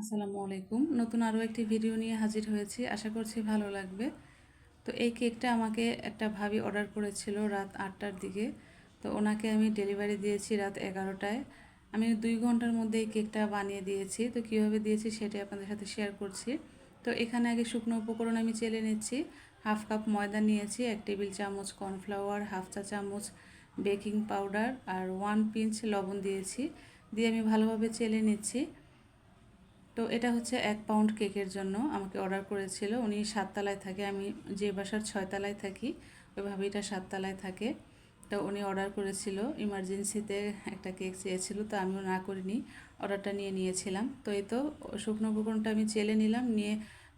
আসসালামু আলাইকুম। নতুন আরও একটি ভিডিও নিয়ে হাজির হয়েছি। আশা করছি ভালো লাগবে। তো এই কেকটা আমাকে একটা ভাবি অর্ডার করেছিল রাত আটটার দিকে। তো ওনাকে আমি ডেলিভারি দিয়েছি রাত এগারোটায়। আমি দুই ঘণ্টার মধ্যে এই কেকটা বানিয়ে দিয়েছি। তো কীভাবে দিয়েছি সেটাই আপনাদের সাথে শেয়ার করছি। তো এখানে আগে শুকনো উপকরণ আমি চেলে নিচ্ছি। হাফ কাপ ময়দা নিয়েছি, এক টেবিল চামচ কর্নফ্লাওয়ার, হাফ চা চামচ বেকিং পাউডার আর ওয়ান পিঞ্চ লবণ দিয়েছি। দিয়ে আমি ভালোভাবে চেলে নিচ্ছি। তো এটা হচ্ছে এক পাউন্ড কেকের জন্য আমাকে অর্ডার করেছিল। উনি সাততলায় থাকে, আমি যে বাসার ছয়তলায় থাকি ওই ভাবিটা সাততলায় থাকে। তো উনি অর্ডার করেছিল ইমার্জেন্সিতে একটা কেক চেয়েছিল, তো আমিও না করিনি অর্ডারটা নিয়ে নিয়েছিলাম। তো এই তো শুকনো উপকরণটা আমি চেলে নিলাম, নিয়ে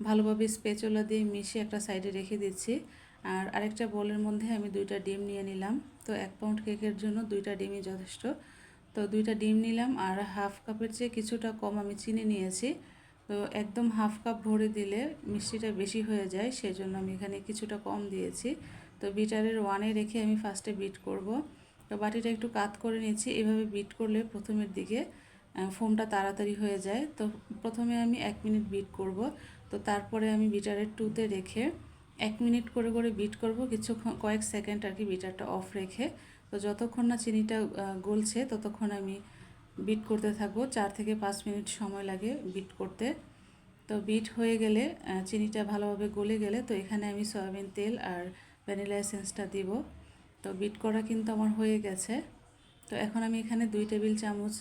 ভালোভাবে স্পেচোলা দিয়ে মিশিয়ে একটা সাইডে রেখে দিচ্ছি। আর আরেকটা বোলের মধ্যে আমি দুইটা ডিম নিয়ে নিলাম। তো এক পাউন্ড কেকের জন্য দুইটা ডিমই যথেষ্ট। তো দুইটা ডিম নিলাম আর হাফ কাপের চেয়ে কিছুটা কম আমি চিনি নিয়েছি। তো একদম হাফ কাপ ভরে দিলে মিষ্টিটা বেশি হয়ে যায়, সেজন্য আমি এখানে কিছুটা কম দিয়েছি। তো বিটারের ওয়ানে রেখে আমি ফার্স্টে বিট করব। তো বাটিটা একটু কাত করে নিয়েছি, এভাবে বিট করলে প্রথমের দিকে ফোমটা তাড়াতাড়ি হয়ে যায়। তো প্রথমে আমি এক মিনিট বিট করব। তো তারপরে আমি বিটারের টুতে রেখে এক মিনিট করে করে বিট করব কিছু কয়েক সেকেন্ড আর কি বিটারটা অফ রেখে। তো যতক্ষণ না চিনিটা গলছে, ততক্ষণ আমি বিট করতে থাকব। চার থেকে পাঁচ মিনিট সময় লাগে বিট করতে। তো বিট হয়ে গেলে চিনিটা ভালোভাবে গলে গেলে তো এখানে আমি সয়াবিন তেল আর ভ্যানিলা এসেন্সটা দিব। তো বিট করা কিন্তু আমার হয়ে গেছে। তো এখন আমি এখানে দুই টেবিল চামচ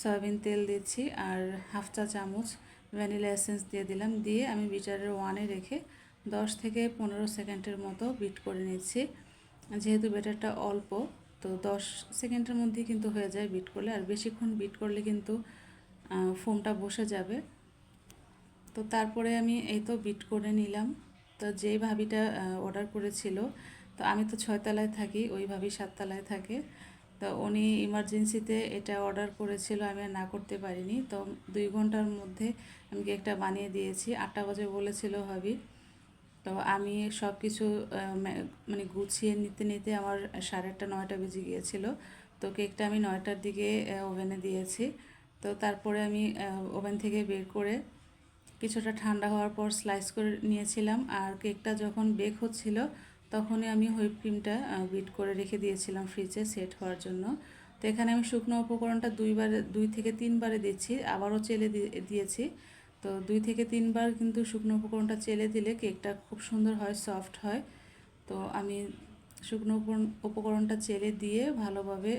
সয়াবিন তেল দিচ্ছি আর হাফ চা চামচ ভ্যানিলা এসেন্স দিয়ে দিলাম। দিয়ে আমি বিটারের ওয়ানে রেখে দশ থেকে পনেরো সেকেন্ডের মতো বিট করে নিচ্ছি। যেহেতু বেটারটা অল্প তো দশ সেকেন্ডের মধ্যেই কিন্তু হয়ে যায় বিট করলে। আর বেশিক্ষণ বিট করলে কিন্তু ফোমটা বসে যাবে। তো তারপরে আমি এই তো বিট করে নিলাম। তো যেই ভাবিটা অর্ডার করেছিল, তো আমি তো ছয়তলায় থাকি, ওই ভাবি সাততলায় থাকে। তো উনি ইমার্জেন্সিতে এটা অর্ডার করেছিল, আমি আর না করতে পারিনি। তো দুই ঘণ্টার মধ্যে আমি কেকটা বানিয়ে দিয়েছি। আটটা বাজে বলেছিল ভাবি। তো আমি সব কিছু মানে গুছিয়ে নিতে নিতে আমার সাড়ে আটটা, নয়টা বেজে গিয়েছিল। তো কেকটা আমি নয়টার দিকে ওভেনে দিয়েছি। তো তারপরে আমি ওভেন থেকে বের করে কিছুটা ঠান্ডা হওয়ার পর স্লাইস করে নিয়েছিলাম। আর কেকটা যখন বেক হচ্ছিল, তখনই আমি হুইপ ক্রিমটা বিট করে রেখে দিয়েছিলাম ফ্রিজে সেট হওয়ার জন্য। তো এখানে আমি শুকনো উপকরণটা দুইবার, দুই থেকে তিনবারে দিচ্ছি। আবারও চেলে দিয়েছি। তো দুই থেকে তিনবার কিন্তু শুকনো উপকরণটা চেলে দিলে কেকটা খুব সুন্দর হয় সফট হয়। তো আমি শুকনো উপকরণটা চেলে দিয়ে ভালোভাবে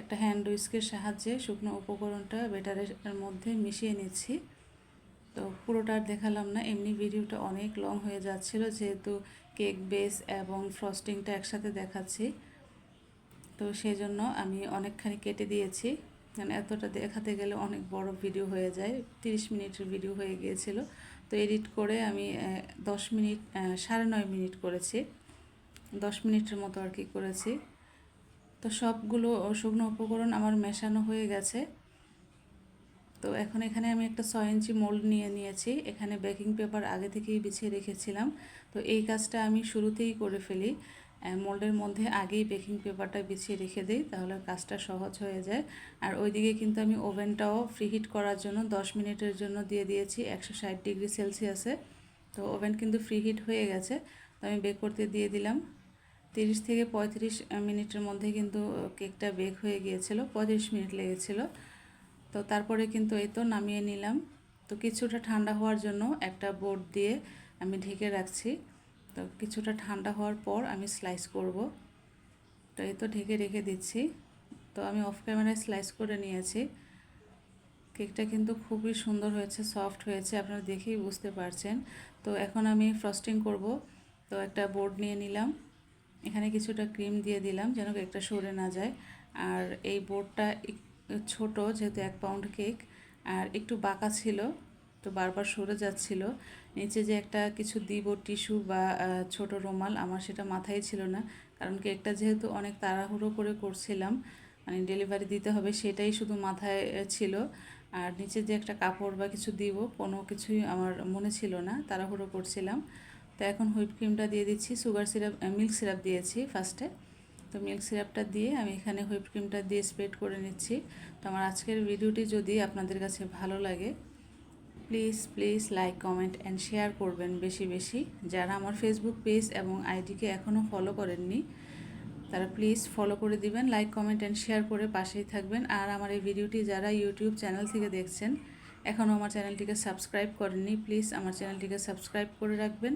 একটা হ্যান্ড উইস্কের সাহায্যে শুকনো উপকরণটা বেটারের মধ্যে মিশিয়ে নিচ্ছি। তো পুরোটা দেখালাম না, এমনি ভিডিওটা অনেক লং হয়ে যাচ্ছিল যেহেতু কেক বেস এবং ফ্রস্টিংটা একসাথে দেখাচ্ছি। তো সেই জন্য আমি অনেকখানি কেটে দিয়েছি। মানে এতটা দেখাতে গেলে অনেক বড় ভিডিও হয়ে যায়। তিরিশ মিনিটের ভিডিও হয়ে গিয়েছিল। তো এডিট করে আমি দশ মিনিট সাড়ে নয় মিনিট করেছি। দশ মিনিটের মতো আর কি করেছি। তো সবগুলো শুকনো উপকরণ আমার মেশানো হয়ে গেছে। তো এখন এখানে আমি একটা ছয় ইঞ্চি মোল্ড নিয়ে নিয়েছি। এখানে বেকিং পেপার আগে থেকেই বিছিয়ে রেখেছিলাম। তো এই কাজটা আমি শুরুতেই করে ফেলি। মোল্ডের মধ্যে আগেই বেকিং পেপারটা বিছিয়ে রেখে দিই, তাহলে কাজটা সহজ হয়ে যায়। আর ওইদিকে কিন্তু আমি ওভেনটাও ফ্রিহিট করার জন্য 10 মিনিটের জন্য দিয়ে দিয়েছি, একশো ষাট ডিগ্রি সেলসিয়াসে। তো ওভেন কিন্তু ফ্রিহিট হয়ে গেছে, তো আমি বেক করতে দিয়ে দিলাম। তিরিশ থেকে পঁয়ত্রিশ মিনিটের মধ্যে কিন্তু কেকটা বেক হয়ে গিয়েছিল, পঁয়ত্রিশ মিনিট লেগেছিল। তো তারপরে কিন্তু এই তো নামিয়ে নিলাম। তো কিছুটা ঠান্ডা হওয়ার জন্য একটা বোর্ড দিয়ে আমি ঢেকে রাখছি। তো কিছুটা ঠান্ডা হওয়ার পর আমি স্লাইস করব। তো এই তো ঢেকে রেখে দিচ্ছি। তো আমি অফ ক্যামেরায় স্লাইস করে নিয়েছি। কেকটা কিন্তু খুবই সুন্দর হয়েছে সফট হয়েছে, আপনারা দেখেই বুঝতে পারছেন। তো এখন আমি ফ্রস্টিং করব। তো একটা বোর্ড নিয়ে নিলাম। এখানে কিছুটা ক্রিম দিয়ে দিলাম যেন কেকটা সরে না যায়। আর এই বোর্ডটা ছোট যেহেতু এক পাউন্ড কেক আর একটু বাঁকা ছিল, তো বারবার সরে যাচ্ছিল। নিচে যে একটা কিছু দিব টিস্যু বা ছোট রুমাল, আমার সেটা মাথায় ছিল না। কারণ কেকটা যেহেতু অনেক তাড়াহুড়ো করে করছিলাম মানে ডেলিভারি দিতে হবে সেটাই শুধু মাথায় ছিল। আর নিচে যে একটা কাপড় বা কিছু দিব, কোনো কিছুই আমার মনে ছিল না, তাড়াহুড়ো করছিলাম। তো এখন হুইপ ক্রিমটা দিয়ে দিচ্ছি, সুগার সিরাপ মিল্ক সিরাপ দিয়েছি ফার্স্টে। তো মিল্ক সিরাপটা দিয়ে আমি এখানে হুইপ ক্রিমটা দিয়ে স্প্রেড করে নিচ্ছি। তো আমার আজকের ভিডিওটি যদি আপনাদের কাছে ভালো লাগে please please like comment and share করবেন বেশি বেশি। যারা আমার ফেসবুক পেজ এবং আইডিকে এখনও ফলো করেননি, তারা প্লিজ ফলো করে দিবেন লাইক কমেন্ট অ্যান্ড শেয়ার করে পাশেই থাকবেন। আর আমার এই ভিডিওটি যারা ইউটিউব চ্যানেল থেকে দেখছেন এখনও আমার চ্যানেলটিকে সাবস্ক্রাইব করেননি প্লিজ আমার চ্যানেলটিকে সাবস্ক্রাইব করে রাখবেন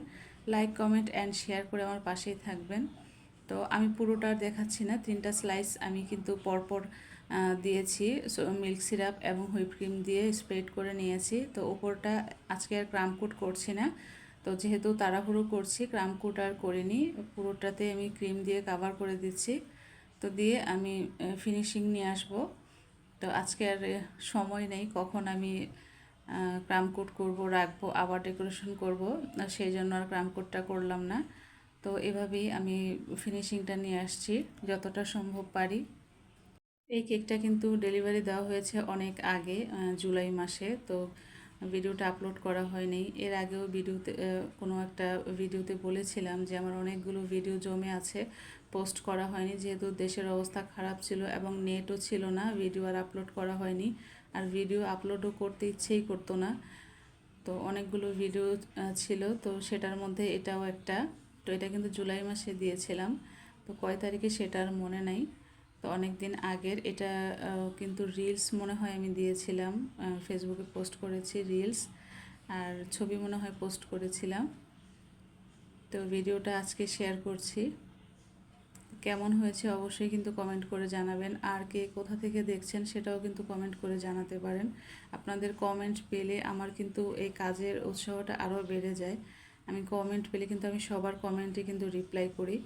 লাইক কমেন্ট অ্যান্ড শেয়ার করে আমার পাশেই থাকবেন। তো আমি পুরোটা দেখাচ্ছি না, তিনটা স্লাইস আমি কিন্তু পরপর দিয়েছি। মিল্ক সিরাপ এবং হুইপ ক্রিম দিয়ে স্প্রেড করে নিয়েছি। তো ওপরটা আজকে আর ক্রামকুট করছি না। তো যেহেতু তাড়াহুড়ো করছি ক্রামকুট আর করিনি। পুরোটাতে আমি ক্রিম দিয়ে কাভার করে দিচ্ছি। তো দিয়ে আমি ফিনিশিং নিয়ে আসব। তো আজকে আর সময় নেই। কখন আমি ক্রামকুট করব, রাখব, আবার ডেকোরেশন করব। সেই জন্য আর ক্রামকুটটা করলাম না। তো এভাবেই আমি ফিনিশিংটা নিয়ে আসছি, যতটা সম্ভব পারি। এই কেকটা কিন্তু ডেলিভারি দেওয়া হয়েছে অনেক আগে জুলাই মাসে। তো ভিডিওটা আপলোড করা হয়নি। এর আগেও ভিডিওতে কোনো একটা ভিডিওতে বলেছিলাম যে আমার অনেকগুলো ভিডিও জমে আছে, পোস্ট করা হয়নি। যেহেতু দেশের অবস্থা খারাপ ছিল এবং নেটও ছিল না, ভিডিও আর আপলোড করা হয়নি। আর ভিডিও আপলোডও করতে ইচ্ছেই করতো না। তো অনেকগুলো ভিডিও ছিল। তো সেটার মধ্যে এটাও একটা। তো এটা কিন্তু জুলাই মাসে দিয়েছিলাম। তো কয় তারিখে সেটা আর মনে নাই। তো অনেক দিন আগের এটা কিন্তু রিলস মনে হয় আমি দিয়েছিলাম ফেসবুকে পোস্ট করেছি রিলস আর ছবি মনে হয় পোস্ট করেছিলাম। তো ভিডিওটা আজকে শেয়ার করছি। কেমন হয়েছে অবশ্যই কিন্তু কমেন্ট করে জানাবেন। আর কে কোথা থেকে দেখছেন সেটাও কিন্তু কমেন্ট করে জানাতে পারেন। আপনাদের কমেন্ট পেলে আমার কিন্তু এই কাজের উৎসাহটা আরও বেড়ে যায়। আমি কমেন্ট পেলে কিন্তু আমি সবার কমেন্টে কিন্তু রিপ্লাই করি।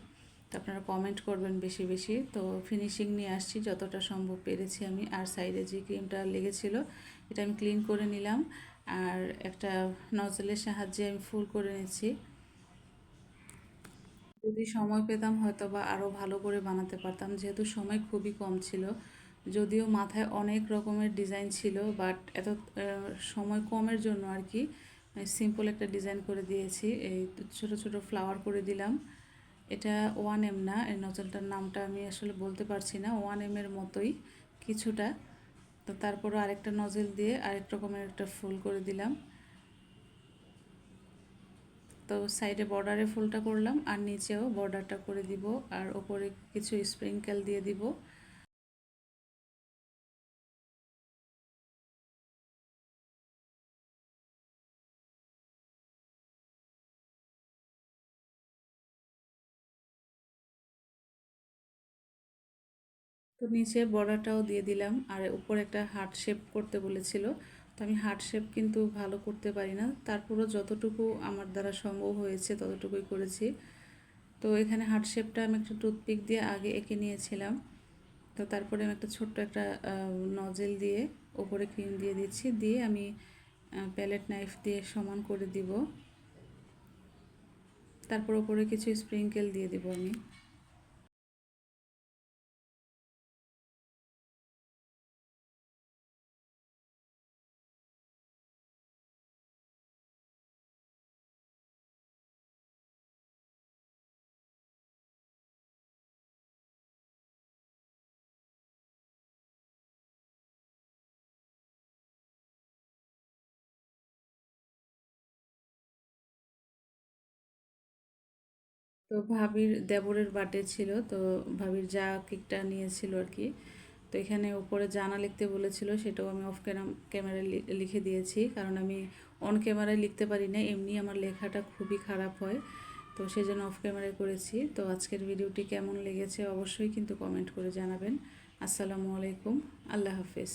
তো আপনারা কমেন্ট করবেন বেশি বেশি। তো ফিনিশিং নিয়ে আসছি, যতটা সম্ভব পেরেছি আমি। আর সাইডে যে ক্রিমটা লেগেছিল, এটা আমি ক্লিন করে নিলাম। আর একটা নজলের সাহায্যে আমি ফুল করে নিচ্ছি। যদি সময় পেতাম হয়তো বা আরও ভালো করে বানাতে পারতাম, যেহেতু সময় খুবই কম ছিল। যদিও মাথায় অনেক রকমের ডিজাইন ছিল বাট এত সময় কমের জন্য আর কি সিম্পল একটা ডিজাইন করে দিয়েছি। এই ছোট ছোট ফ্লাওয়ার করে দিলাম। এটা ওয়ান এম না, এই নজলটার নামটা আমি আসলে বলতে পারছি না ওয়ান এম এর মতোই কিছুটা। তো তারপরও আরেকটা নজেল দিয়ে আরেক রকমের একটা ফুল করে দিলাম। তো সাইডে বর্ডারে ফুলটা করলাম, আর নিচেও বর্ডারটা করে দিব, আর ওপরে কিছু স্প্রিংকেল দিয়ে দিব। তো নিচে বর্ডারটাও দিয়ে দিলাম। আর উপরে একটা হার্ট শেপ করতে বলেছিল। তো আমি হার্ট শেপ কিন্তু ভালো করতে পারি না। তারপরও যতটুকু আমার দ্বারা সম্ভব হয়েছে ততটুকুই করেছি। তো এখানে হার্ট শেপটা আমি একটা টুথপিক দিয়ে আগে এঁকে নিয়েছিলাম। তো তারপরে আমি একটা ছোট্ট একটা নজেল দিয়ে ওপরে ক্রিম দিয়ে দিচ্ছি। দিয়ে আমি প্যালেট নাইফ দিয়ে সমান করে দিব। তারপর ওপরে কিছু স্প্রিঙ্কেল দিয়ে দিব আমি। তো ভাবির দেবরের বার্থডে ছিল, তো ভাবির যা কেকটা নিয়েছিল আর কি, তো এখানে উপরে জানা লিখতে বলেছিল, সেটাও আমি অফ ক্যামেরায় লিখে দিয়েছি, কারণ আমি অন ক্যামেরায় লিখতে পারি না এমনি আমার লেখাটা খুবই খারাপ হয়, তো সেই জন্য অফ ক্যামেরায় করেছি, তো আজকের ভিডিওটি কেমন লেগেছে অবশ্যই কিন্তু কমেন্ট করে জানাবেন, আসসালামু আলাইকুম, আল্লাহ হাফেজ।